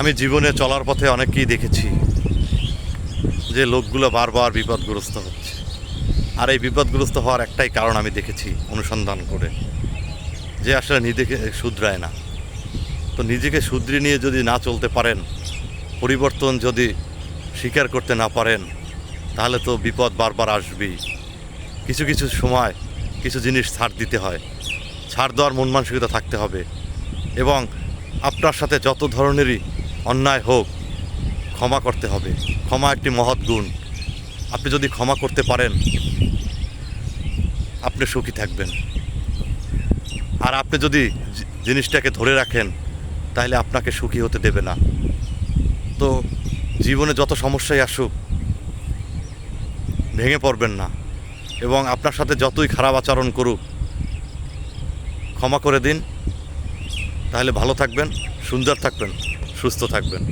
আমি জীবনে চলার পথে অনেককেই দেখেছি যে লোকগুলো বারবার বিপদগ্রস্ত হচ্ছে। আর এই বিপদগ্রস্ত হওয়ার একটাই কারণ আমি দেখেছি অনুসন্ধান করে, যে আসলে নিজেকে শুধরায় না। তো নিজেকে শুধরে নিয়ে যদি না চলতে পারেন, পরিবর্তন যদি স্বীকার করতে না পারেন, তাহলে তো বিপদ বারবার আসবেই। কিছু কিছু সময় কিছু জিনিস ছাড় দিতে হয়, ছাড় দেওয়ার মন মানসিকতা থাকতে হবে এবং আপনার সাথে যত ধরনেরই অন্যায় হোক, ক্ষমা করতে হবে। ক্ষমা একটি মহৎ গুণ। আপনি যদি ক্ষমা করতে পারেন, আপনি সুখী থাকবেন। আর আপনি যদি জিনিসটাকে ধরে রাখেন, তাহলে আপনাকে সুখী হতে দেবে না। তো জীবনে যত সমস্যাই আসুক, ভেঙে পড়বেন না। এবং আপনার সাথে যতই খারাপ আচরণ করুক, ক্ষমা করে দিন। তাহলে ভালো থাকবেন, সুন্দর থাকবেন। সুস্থ থাকবেন।